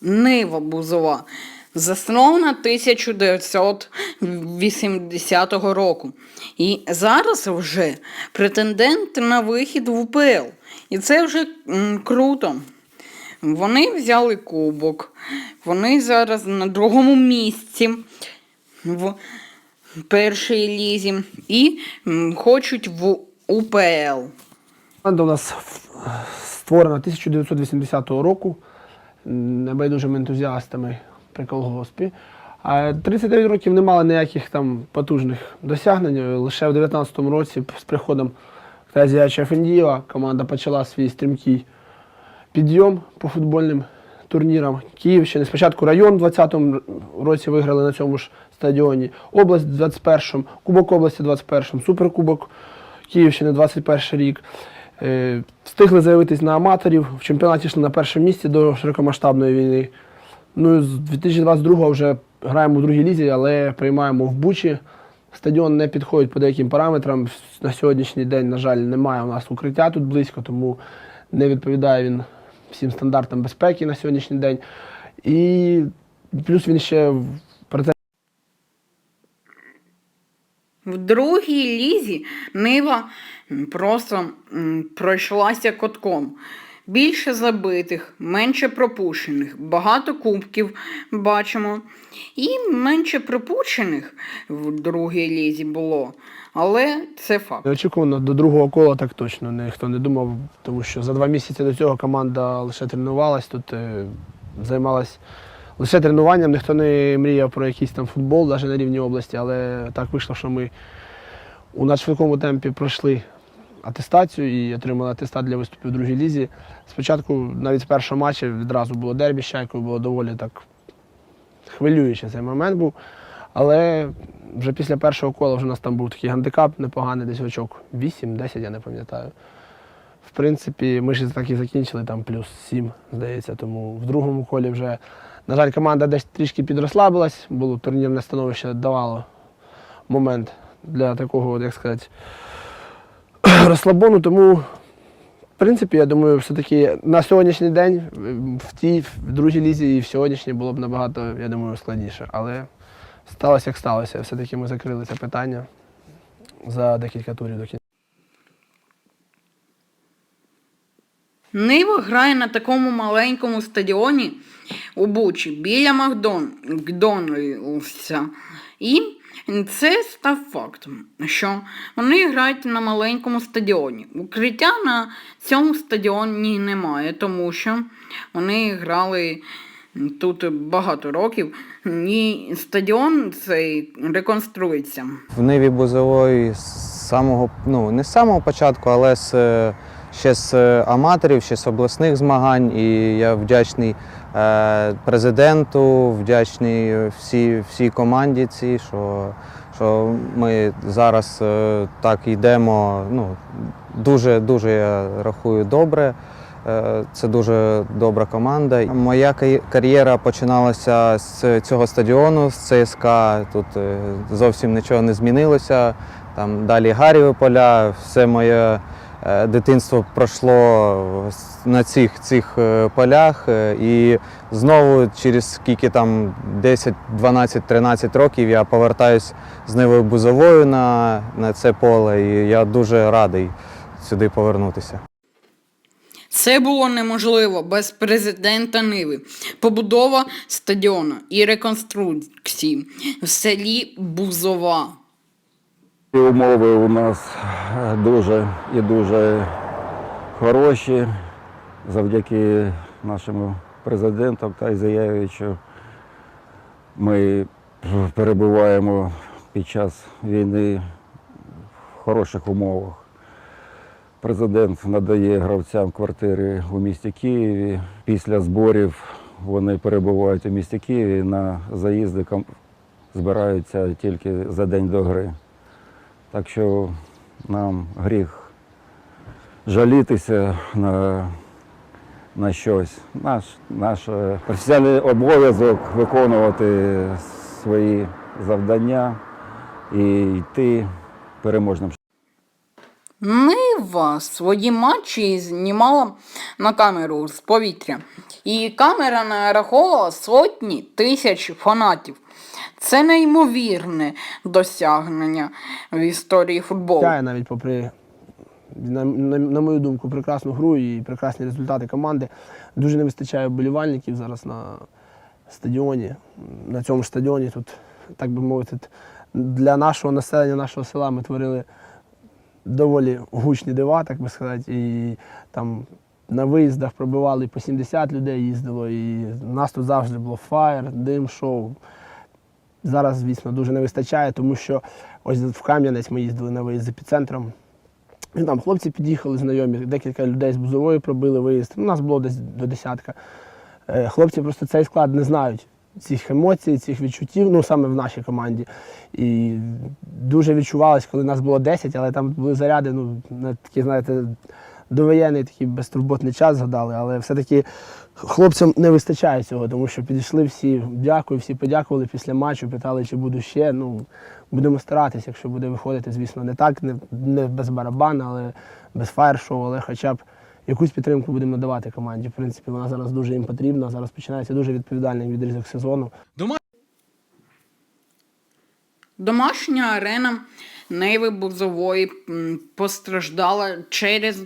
Нива Бузова, заснована 1980 року. І зараз вже претендент на вихід в УПЛ. І це вже круто. Вони взяли кубок. Вони зараз на другому місці в першій лізі і хочуть в УПЛ. Команда у нас створена 1980 року небайдужими ентузіастами при колгоспі. 39 років не мали ніяких там потужних досягнень. Лише в 19 році з приходом Князя Фендієва команда почала свій стрімкий підйом по футбольним турнірам Київщини. Спочатку район в 20-му році виграли на цьому ж стадіоні, область в 21-му, Кубок області в 21-му, Суперкубок Київщини 21 рік. Е, Встигли заявитись на аматорів, в чемпіонаті йшли на першому місці до широкомасштабної війни. Ну, з 2022 вже граємо в другій лізі, але приймаємо в Бучі. Стадіон не підходить по деяким параметрам. На сьогоднішній день, на жаль, немає у нас укриття тут близько, тому не відповідає він всім стандартам безпеки на сьогоднішній день. І плюс він ще в другій лізі Нива просто пройшлася котком. Більше забитих, менше пропущених, багато кубків бачимо. І менше пропущених в другій лізі було. Але це факт. Очікувано до другого кола так точно ніхто не думав, тому що за два місяці до цього команда лише тренувалась, тут е, займалась лише тренуванням, ніхто не мріяв про якийсь там футбол, навіть на рівні області, але так вийшло, що ми у надшвидкому темпі пройшли атестацію і отримали атестат для виступів в другій лізі. Спочатку, навіть з першого матчу, відразу було дербі з чайкою, було доволі так хвилюючий цей момент був. Але вже після першого кола вже у нас там був такий гандикап непоганий, десь очок 8-10, я не пам'ятаю. В принципі, ми ж так і закінчили, там плюс 7, здається. Тому в другому колі вже, на жаль, команда десь трішки підрослабилась, було турнірне становище давало момент для такого, як сказати, розслабону. Тому, в принципі, я думаю, все-таки на сьогоднішній день в тій в другій лізі і в сьогоднішній було б набагато, я думаю, складніше. Але сталося як сталося. Все-таки ми закрили це питання за декілька турів до кінця. Нива грає на такому маленькому стадіоні у Бучі біля Макдон... Макдональдса. І це став фактом, що вони грають на маленькому стадіоні. Укриття на цьому стадіоні немає, тому що вони грали тут багато років, і стадіон цей реконструється. В Ниві Бузової з самого, ну не з самого початку, але з, е, ще з е, аматорів, ще з обласних змагань. І я вдячний президенту, вдячний всій, всій команді цій, що, що ми зараз е, так йдемо. Ну, дуже, дуже я рахую добре. Е, Це дуже добра команда. Моя кар'єра починалася з цього стадіону, з ЦСКА. Тут е, зовсім нічого не змінилося. Там далі Гаріві поля, все моє е, дитинство пройшло на цих, цих е, полях. е, І знову через скільки там 10, 12, 13 років я повертаюсь з Нивою Бузовою на, на це поле. І я дуже радий сюди повернутися. Це було неможливо без президента Ниви, побудова стадіону і реконструкції в селі Бузова. Умови у нас е, дуже і дуже хороші завдяки нашому президенту та Заявичу. Ми перебуваємо під час війни в хороших умовах. Президент надає гравцям квартири у місті Києві. Після зборів вони перебувають у місті Києві. На заїзди збираються тільки за день до гри. Так що нам гріх жалітися на, на щось. Наш, наш е, професіональний обов'язок виконувати свої завдання і йти переможним Нива свої матчі знімала на камеру з повітря, і камера нараховувала сотні тисяч фанатів. Це неймовірне досягнення в історії футболу. Тягає навіть попри, на, на, на мою думку, прекрасну гру і прекрасні результати команди. Дуже не вистачає вболівальників зараз на стадіоні. На цьому ж стадіоні тут, так би мовити, для нашого населення, нашого села ми творили доволі гучні дива, так би сказати. І там на виїздах пробивали по 70 людей їздило, і у нас тут завжди було фаєр, дим, шоу. Зараз, звісно, дуже не вистачає, тому що ось в Кам'янець ми їздили на виїзд з епіцентром. І там хлопці під'їхали знайомі, декілька людей з бузової пробили виїзд. У нас було десь до десятка. Е, Хлопці просто цей склад не знають цих емоцій, цих відчуттів, ну саме в нашій команді. І дуже відчувалось, коли нас було 10, але там були заряди, ну, на такі, знаєте, довоєнний такий безтурботний час згадали, але все-таки хлопцям не вистачає цього, тому що підійшли всі, дякую, всі подякували після матчу, питали, чи буду ще. Ну, будемо старатися, якщо буде виходити, звісно, не так, не, не без барабана, але без фаєр-шоу, але хоча б якусь підтримку будемо надавати команді. В принципі, вона зараз дуже їм потрібна. Зараз починається дуже відповідальний відрізок сезону. Домашня арена Нейви Бузової постраждала через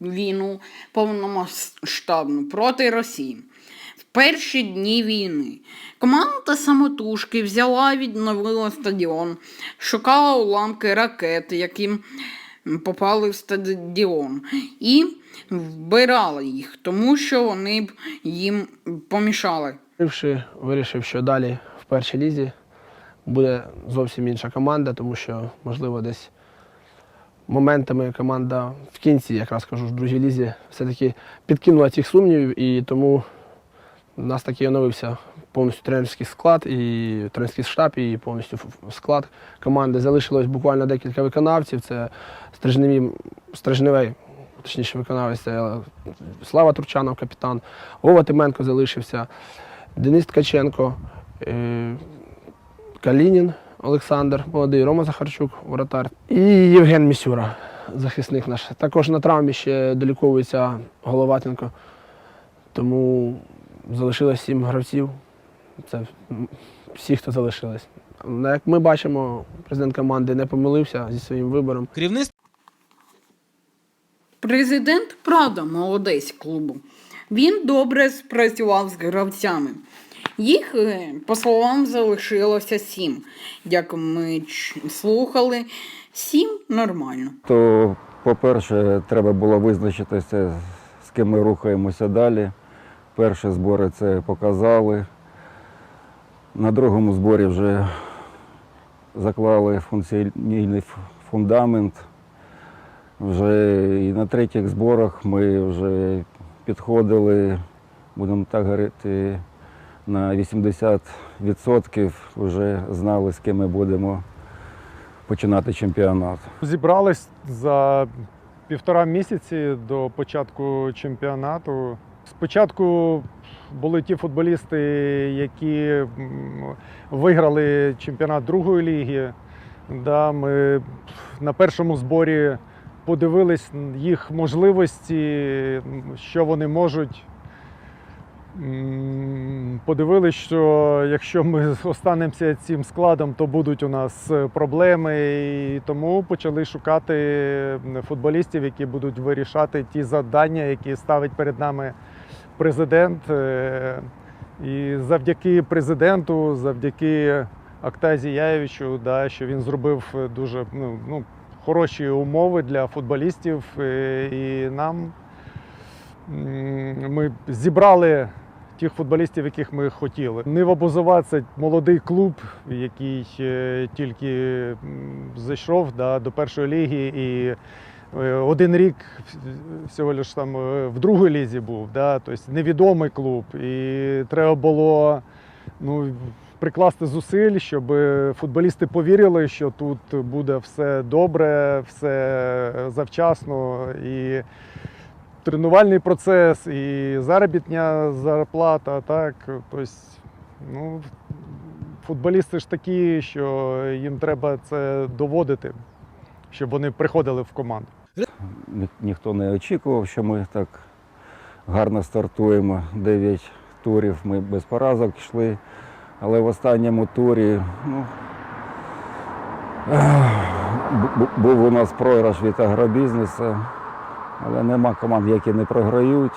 війну повномасштабну проти Росії. В перші дні війни команда самотужки взяла відновила стадіон, шукала уламки ракет, які попали в стадіон, і вбирала їх, тому що вони б їм помішали. Вирішив, що далі в першій лізі буде зовсім інша команда, тому що, можливо, десь моментами команда в кінці, якраз кажу, в другій лізі, все-таки підкинула цих сумнівів, і тому у нас таки оновився повністю тренерський склад і тренерський штаб, і повністю склад команди. Залишилось буквально декілька виконавців. Це Стрижневі, Стрижневий, точніше виконавець, Слава Турчанов, капітан, Вова Тименко залишився, Денис Ткаченко, е, Калінін Олександр, молодий Рома Захарчук, воротар, і Євген Місюра, захисник наш. Також на травмі ще доліковується Головатенко. Тому залишилось сім гравців. Це всі, хто залишились. Як ми бачимо, президент команди не помилився зі своїм вибором. Керівництво Президент, правда, молодець клубу. Він добре спрацював з гравцями. Їх, е, по словам, залишилося сім. Як ми слухали, сім нормально. То, по-перше, треба було визначитися, з ким ми рухаємося далі. Перші збори це показали. На другому зборі вже заклали функціональний фундамент. Вже і на третіх зборах ми вже підходили, будемо так говорити, на 80% вже знали, з ким ми будемо починати чемпіонат. Зібрались за півтора місяці до початку чемпіонату. Спочатку були ті футболісти, які виграли чемпіонат другої ліги. Да, ми на першому зборі подивились їх можливості, що вони можуть. М, Подивились, що якщо ми останемося цим складом, то будуть у нас проблеми. І тому почали шукати футболістів, які будуть вирішати ті завдання, які ставить перед нами президент. Е, І завдяки президенту, завдяки Актазі Яєвичу, да, що він зробив дуже ну, ну, хороші умови для футболістів. е, І нам Ми зібрали тих футболістів, яких ми хотіли. Нива Бузова це молодий клуб, який тільки зайшов да, до першої ліги і е, один рік всього лиш там е, в другій лізі був. Да, тобто невідомий клуб. І треба було ну, прикласти зусиль, щоб футболісти повірили, що тут буде все добре, все завчасно. І тренувальний процес, і заробітня зарплата. Так, тобто, ну, футболісти ж такі, що їм треба це доводити, щоб вони приходили в команду. Ні- ніхто не очікував, що ми так гарно стартуємо. Дев'ять турів ми без поразок йшли. Але в останньому турі ну, бу- бу- був у нас програш від агробізнесу, але нема команд, які не програють.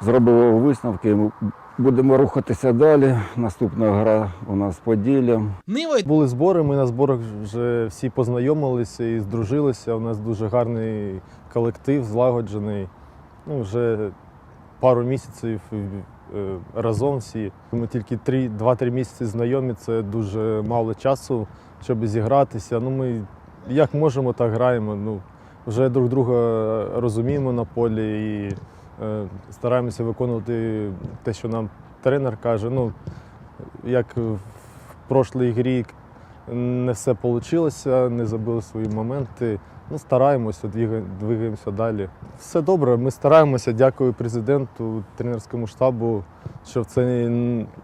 Зробили висновки, будемо рухатися далі. Наступна гра у нас Поділля. Були збори, ми на зборах вже всі познайомилися і здружилися. У нас дуже гарний колектив, злагоджений. Ну, вже пару місяців е, разом всі. Ми тільки три- 2-3 місяці знайомі, це дуже мало часу, щоб зігратися. Ну, ми як можемо, так граємо. Ну, вже друг друга розуміємо на полі і е, стараємося виконувати те, що нам тренер каже. Ну, як в прошлій грі не все вийшло, не забили свої моменти. Ну, стараємося, двигаємося далі. Все добре, ми стараємося. Дякую президенту, тренерському штабу, що в цей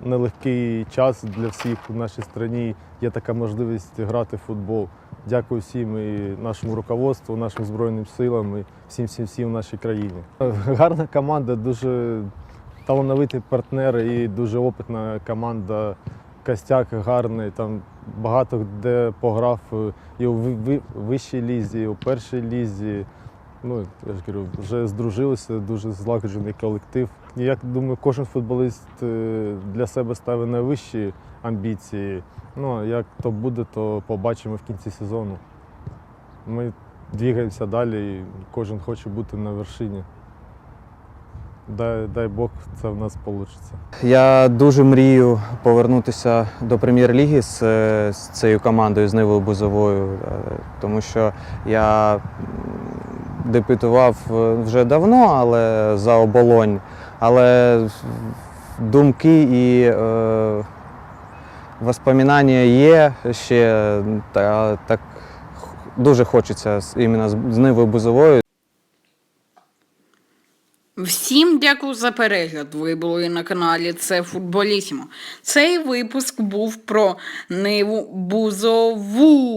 нелегкий час для всіх у нашій країні є така можливість грати в футбол. Дякую всім і нашому руководству, нашим Збройним силам і всім всім всім в нашій країні. Гарна команда, дуже талановиті партнери і дуже опитна команда. Костяк гарний, там багато де пограв е, і у ви- ви- вищій лізі, і у першій лізі. Ну, я ж кажу, вже здружилися, дуже злагоджений колектив. Я думаю, кожен футболіст е, для себе ставить найвищі амбіції. Ну, як то буде, то побачимо в кінці сезону. Ми двигаємося далі, і кожен хоче бути на вершині. Дай, дай Бог, це в нас вийде. Я дуже мрію повернутися до прем'єр-ліги з, е, з цією командою, з Нивою Бузовою, е, тому що я дебютував е, вже давно, але за оболонь. Але думки і е, воспоминання є ще та, так дуже хочеться іменно з Нивою Бузовою. Всім дякую за перегляд. Ви були на каналі Це Футболісімо. Цей випуск був про Ниву Бузову.